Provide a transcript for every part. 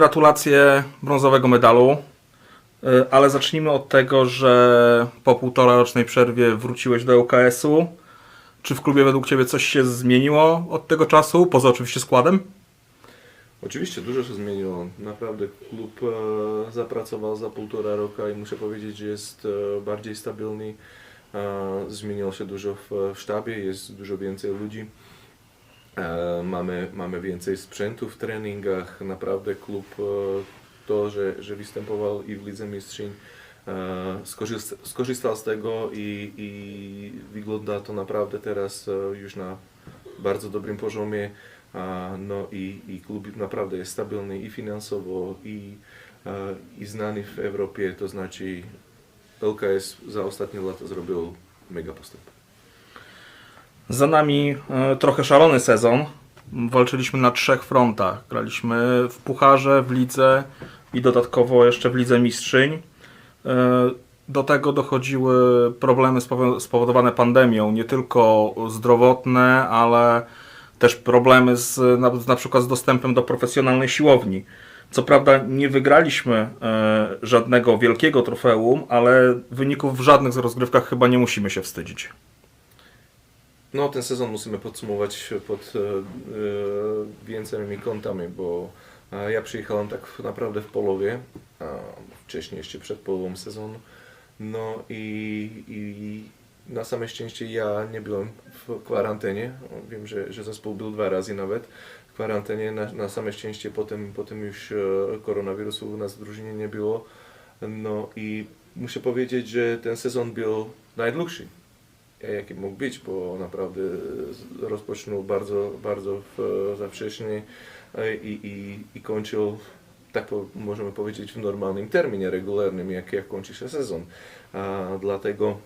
Gratulacje brązowego medalu, E, ale zacznijmy od tego, że po półtora rocznej przerwie wróciłeś do ŁKS-u. Czy w klubie według Ciebie coś się zmieniło od tego czasu, poza oczywiście składem? Oczywiście dużo się zmieniło. Naprawdę klub e, zapracował za półtora roku i muszę powiedzieć, że jest e, bardziej stabilny. E, zmieniło się dużo w sztabie, jest dużo więcej ludzi. E, mamy, mamy więcej sprzętu w treningach. Naprawdę klub e, to, że, że występował i w Lidze Mistrzyń e, skorzystał, z tego i, i wygląda to naprawdę teraz już na bardzo dobrym poziomie. No i, i klub naprawdę jest stabilny i finansowo, i, i znany w Europie, to znaczy LKS za ostatnie lata zrobił mega postęp. Za nami e, trochę szalony sezon. Walczyliśmy na trzech frontach. Graliśmy w Pucharze, w Lidze i dodatkowo jeszcze w Lidze Mistrzyń. E, Do tego dochodziły problemy spowo- spowodowane pandemią, nie tylko zdrowotne, ale też problemy z, na, na przykład z dostępem do profesjonalnej siłowni. Co prawda nie wygraliśmy e, żadnego wielkiego trofeum, ale wyników w żadnych z rozgrywkach chyba nie musimy się wstydzić. No, ten sezon musimy podsumować pod e, e, więcej kątami, bo e, ja przyjechałem tak naprawdę w połowie, wcześniej jeszcze przed połową sezonu. No i, i na same szczęście ja nie byłem w kwarantannie. Wiem, że, że zespół był dwa razy nawet w kwarantannie. Na, na same szczęście potem, potem już e, koronawirusu u nas w drużynie nie było. No i muszę powiedzieć, że ten sezon był najdłuższy jaki mógł być, bo naprawdę rozpoczął bardzo, bardzo za wcześnie e, i, i, i kończył, tak po, możemy powiedzieć, w normalnym terminie regularnym, jak, jak kończy się sezon. A, dlatego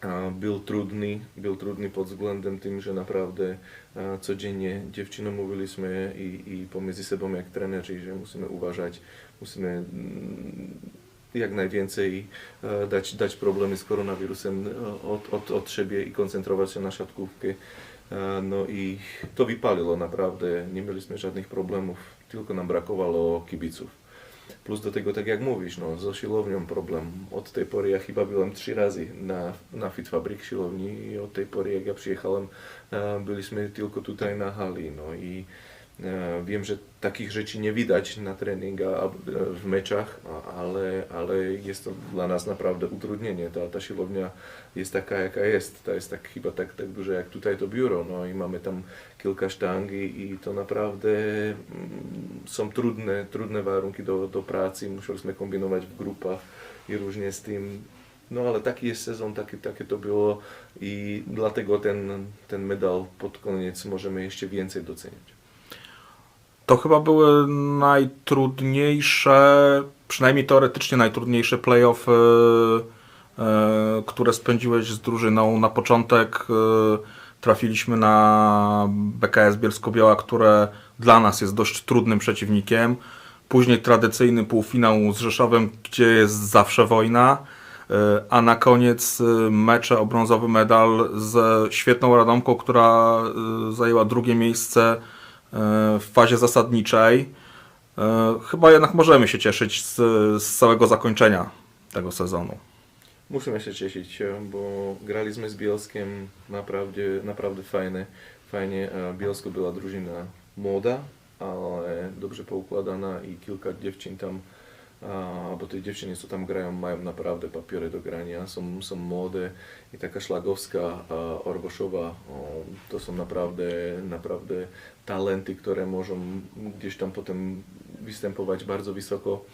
a, był trudny, był trudny pod względem tym, że naprawdę a, codziennie dziewczynom mówiliśmy i, i pomiędzy sobą jak trenerzy, że musimy uważać, musimy mm, jak najwięcej e, dać, dać problemy z koronawirusem e, od, od, od siebie i koncentrować się na siatkówkę. E, No i to wypaliło naprawdę, nie mieliśmy żadnych problemów, tylko nam brakowało kibiców. Plus do tego, tak jak mówisz, no, z siłownią problem. Od tej pory ja chyba byłem trzy razy na, na Fit Fabrik siłowni i od tej pory jak ja przyjechałem, byliśmy tylko tutaj na hali. No i Wiem, że takich rzeczy nie widać na treningach, e, w meczach, ale, ale jest to dla nas naprawdę utrudnienie. Ta, ta siłownia jest taka, jaka jest. To jest tak, chyba tak, tak duże jak tutaj to biuro. No i mamy tam kilka sztang i, i to naprawdę mm, są trudne, trudne warunki do, do pracy. Musieliśmy kombinować w grupach i różnie z tym. No ale taki jest sezon, takie, takie to było i dlatego ten, ten medal pod koniec możemy jeszcze więcej doceniać. To chyba były najtrudniejsze, przynajmniej teoretycznie najtrudniejsze playoffy, e, które spędziłeś z drużyną. Na początek e, trafiliśmy na BKS Bielsko-Biała, które dla nas jest dość trudnym przeciwnikiem. Później tradycyjny półfinał z Rzeszowem, gdzie jest zawsze wojna. E, A na koniec e, mecze o brązowy medal z świetną Radomką, która e, zajęła drugie miejsce e, w fazie zasadniczej. E, Chyba jednak możemy się cieszyć z, z całego zakończenia tego sezonu. Musimy się cieszyć, e, bo graliśmy z Bielskiem naprawdę, naprawdę fajnie. Fajnie. e, Bielsko była drużyna młoda, ale dobrze poukładana i kilka dziewczyn tam, a, bo te dziewczyny, co tam grają, mają naprawdę papiery do grania, są, są młode i taka szlagowska a, Orgoszowa, o, to są naprawdę, naprawdę talenty, które mogą gdzieś tam potem występować bardzo wysoko.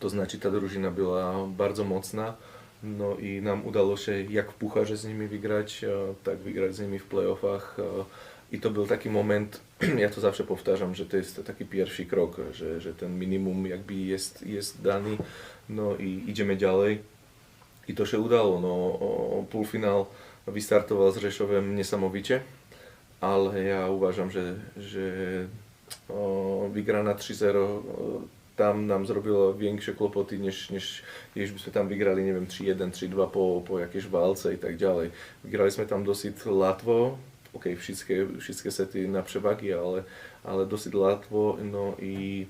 To znaczy ta drużyna była bardzo mocna. No i nam udało się jak w pucharze z nimi wygrać, e, tak wygrać z nimi w playoffach. e, I to był taki moment, ja to zawsze powtarzam, że to jest taki pierwszy krok, że, że ten minimum jakby jest, jest dany, no i idziemy dalej. I to się udało. No, o, półfinał wystartował z Rzeszowem niesamowicie, ale ja uważam, że, że o, wygrana 3-0 o, tam nam zrobiło większe kłopoty niż, niż jeśli byśmy tam wygrali, nie wiem, 3-1, 3-2 po, po jakiejś walce i tak dalej. Wygraliśmy tam dosyć łatwo, OK, wszystkie, wszystkie sety na przewagi, ale, ale dosyć łatwo. No i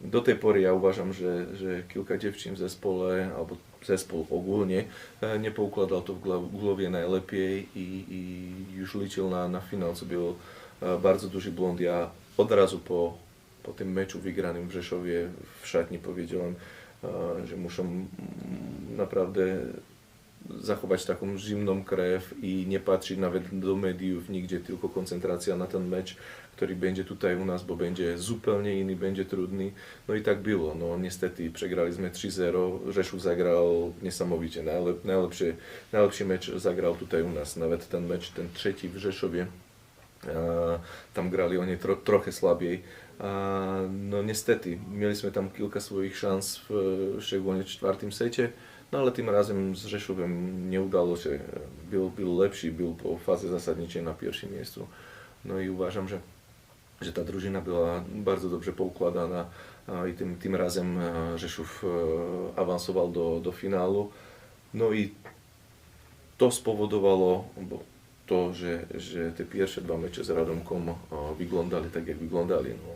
do tej pory ja uważam, że, że kilka dziewczyn w zespole, albo zespół ogólnie e, nie poukładał to w głowie najlepiej i, i już liczył na, na finał, co był e, bardzo duży błąd. Ja od razu po, po tym meczu wygranym w Rzeszowie w szatni powiedziałem, e, że muszą naprawdę zachować taką zimną krew i nie patrzeć nawet do mediów nigdzie, tylko koncentracja na ten mecz, który będzie tutaj u nas, bo będzie zupełnie inny, będzie trudny. No i tak było. No niestety przegraliśmy 3-0. Rzeszów zagrał niesamowicie. Najlep, najlepszy, najlepszy mecz zagrał tutaj u nas. Nawet ten mecz, ten trzeci w Rzeszowie, tam grali oni tro, trochę słabiej. No niestety, mieliśmy tam kilka swoich szans, w, szczególnie w czwartym secie. No ale tym razem z Rzeszowem nie udało się. Był, był lepszy, po fazie zasadniczej na pierwszym miejscu. No i uważam, że, że ta drużyna była bardzo dobrze poukładana i tym, tym razem a, Rzeszów e, awansował do, do finału. No i to spowodowało bo to, że, że te pierwsze dwa mecze z Radomkom a, wyglądali tak, jak wyglądali. No.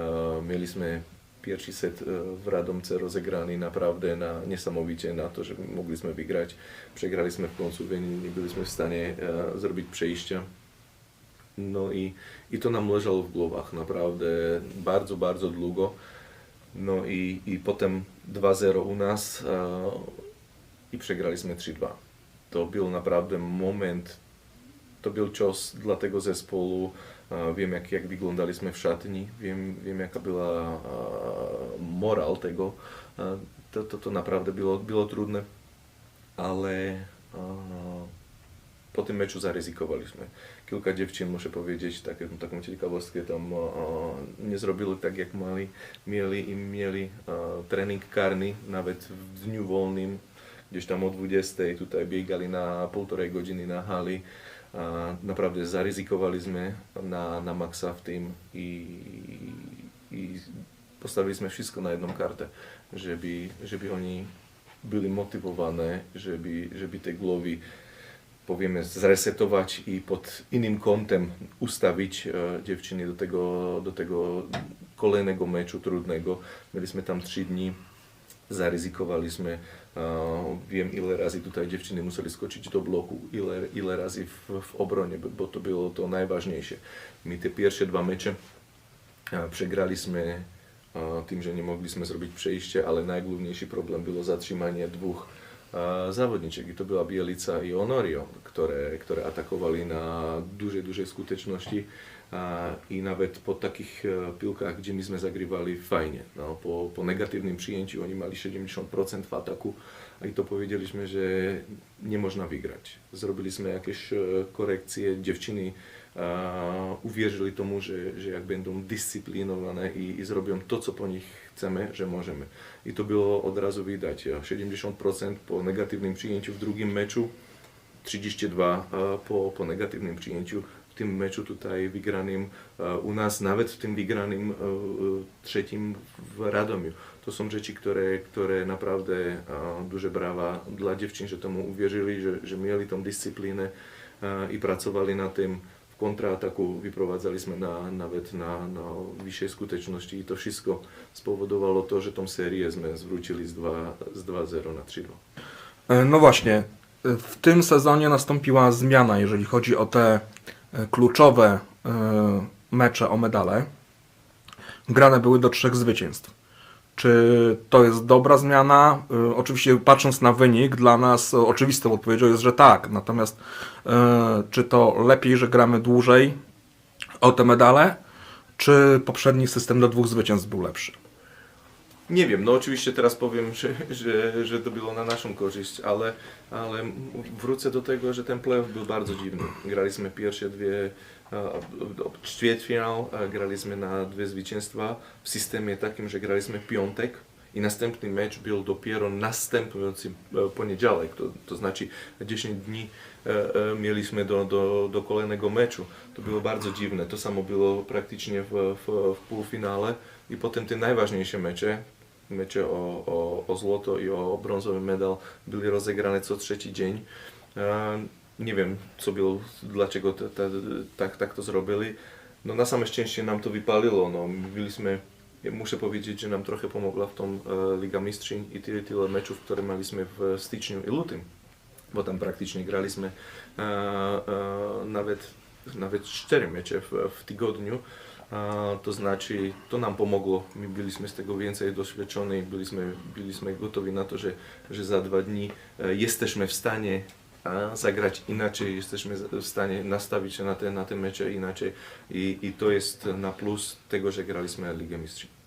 E, Mieliśmy pierwszy set e, w Radomce rozegrany naprawdę na, niesamowicie na to, że mogliśmy wygrać. Przegraliśmy w końcu, nie, byliśmy w stanie e, zrobić przejścia. No i, i to nam leżało w głowach naprawdę bardzo, bardzo długo. No i, i potem 2-0 u nas e, i przegraliśmy 3-2. To był naprawdę moment, to był cios dla tego zespołu. Wiem, jak, jak wyglądaliśmy w szatni, wiem, wiem jaka była e, moral tego. To, to, to naprawdę było, było trudne, ale po tym meczu zaryzykowaliśmy. Kilka dziewczyn, muszę powiedzieć, tak, taką ciekawostkę, tam e, nie tak, jak mali, mieli i mieli e, trening karny, nawet w dniu wolnym, gdzieś tam o 20 tutaj biegali na półtorej godziny na hali. A naprawdę zaryzykowaliśmy na, na maksa w tym i, i postawiliśmy wszystko na jedną kartę, żeby, żeby oni byli motywowane, żeby, żeby te głowy powiemy zresetować i pod innym kątem ustawić e, dziewczyny do tego, do tego kolejnego meczu trudnego. Mieliśmy tam trzy dni, zaryzykowaliśmy. E, Wiem ile razy tutaj dziewczyny musieli skoczyć do bloku, ile, ile razy w, obronie, bo- to było to najważniejsze. My te pierwsze dwa mecze e, przegraliśmy e, tym, że nie mogliśmy zrobić przejście, ale najgłówniejszy problem było zatrzymanie dwóch zawodniczek i to była Bielica i Honorio, które, które atakowali na dużej, dużej skuteczności i nawet po takich e, piłkach, gdzie myśmy zagrywali fajnie, no, po, po negatywnym przyjęciu oni mali 70% w ataku i to powiedzieliśmy, że nie można wygrać. Zrobiliśmy jakieś e, korekcje, dziewczyny uwierzyli tomu, że, że jak będą dyscyplinowane i, i zrobią to, co po nich chcemy, że możemy. I to było od razu widać. e, 70% po negatywnym przyjęciu w drugim meczu, 32 e, po, po negatywnym przyjęciu w tym meczu tutaj wygranym e, u nas, nawet w tym wygranym e, trzecim w Radomiu. To są rzeczy, które, które naprawdę duże brawa dla dziewczyn, że temu uwierzyli, że, że mieli tą dyscyplinę i pracowali na tym. Kontrataku wyprowadzaliśmy na, nawet na, na wyższej skuteczności i to wszystko spowodowało to, że tą serię sme zwrócili z 2 z 2-0 na 3-2. E, No właśnie, e, w tym sezonie nastąpiła zmiana, jeżeli chodzi o te e, kluczowe mecze o medale. Grane były do trzech zwycięstw. Czy to jest dobra zmiana? E, Oczywiście patrząc na wynik, dla nas e, oczywistą odpowiedzią jest, że tak. Natomiast e, czy to lepiej, że gramy dłużej o te medale, czy poprzedni system do dwóch zwycięstw był lepszy? Nie wiem, no oczywiście teraz powiem, że, że, że to było na naszą korzyść, ale, ale wrócę do tego, że ten playoff był bardzo dziwny. Graliśmy pierwsze dwie, ćwierćfinał, graliśmy na dwie zwycięstwa w systemie takim, że graliśmy piątek i następny mecz był dopiero następujący e, poniedziałek, to, to znaczy 10 dni e, e, mieliśmy do, do, do kolejnego meczu. To było bardzo dziwne. To samo było praktycznie w, w, w półfinale i potem te najważniejsze mecze, mecze o, o, o złoto i o brązowy medal byli rozegrane co trzeci dzień. E, nie wiem, co było, dlaczego to, to, tak, tak to zrobili. No na same szczęście nam to vypalilo. No, my byliśmy, muszę powiedzieć, że nam trochę pomogła w tom e, Liga Mistrzyń i tyle, tyle meczów, które mieliśmy w styczniu i lutym. Bo tam praktycznie graliśmy e, nawet, nawet cztery mecze w, w tygodniu. To znaczy, to nam pomogło. My byliśmy z tego więcej doświadczeni, byliśmy, byliśmy gotowi na to, że, że za dwa dni e, jesteśmy w stanie zagrać inaczej, jesteśmy w stanie nastawić się na te, na te mecze inaczej i, i to jest na plus tego, że graliśmy Ligę Mistrzów.